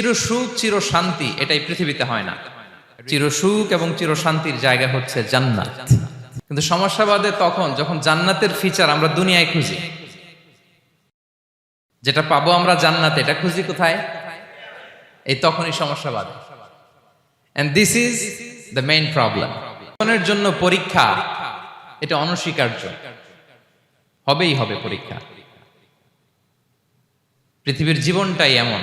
চির সুখ চির শান্তি এটাই পৃথিবীতে হয় না। চির সুখ এবং চির শান্তির জায়গা হচ্ছে জান্নাত। কিন্তু সমস্যাবাদে তখন যখন জান্নাতের ফিচার আমরা দুনিয়ায় খুঁজি, যেটা পাবো আমরা জান্নাতে, এটা খুঁজি কোথায়? এই তখনই সমস্যাবাদ and this is the main problem জীবনের জন্য পরীক্ষা, এটা অনস্বীকার্য। হবেই হবে পরীক্ষা। পৃথিবীর জীবনটাই এমন।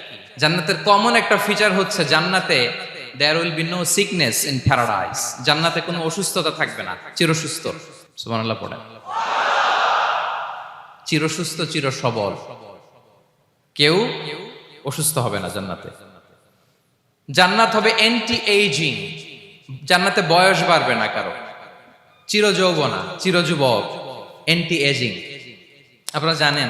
জান্নাতের কমন একটা ফিচার হচ্ছে জান্নাতে there will be no sickness in paradise জান্নাতে কোনো অসুস্থতা থাকবে না, চিরসুস্থ। সুবহানাল্লাহ পড়ে। চিরসুস্থ চির সবল কেউ অসুস্থ হবে না জান্নাতে। জান্নাত হবে এন্টি এইজিং জান্নাতে বয়স বাড়বে না কারও। চিরযৌবনা, চিরযুবক। চির এন্টি এজিং আপনারা জানেন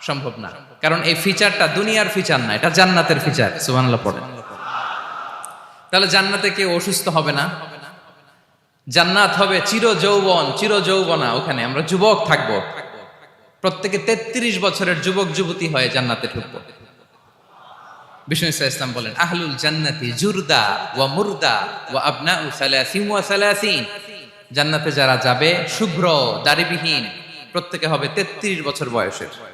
সম্ভব না। কারণ এই ফিচারটা দুনিয়ার ফিচার না, এটা জান্নাতের ফিচার সুবহানাল্লাহ পড়েন। তাহলে জান্নাতে কেউ অসুস্থ হবে না? জান্নাত হবে চির যৌবন চির যৌবনা ওখানে। আমরা যুবক থাকব। প্রত্যেকে তেত্রিশ বছরের যুবক, যুবতী হয়ে জান্নাতে ঢুকবো। বিষ্ণু ইসা ইসলাম বলেন, আহলুল জান্নাতি জুরদা ওয়া মুরদা ওয়া আবনাউ সালাসিন ওয়া সালাসিন। জান্নাতে যারা যাবে, শুভ্র দাড়িবিহীন প্রত্যেকে হবে তেত্রিশ বছর বয়সের।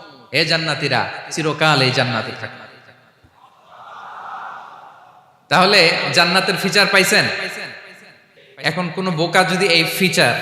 হে জান্নাতিরা চিরকাল এই জান্নাতে থাকবে। তাহলে জান্নাতের ফিচার পাইছেন? এখন কোন বোকা যদি এই ফিচার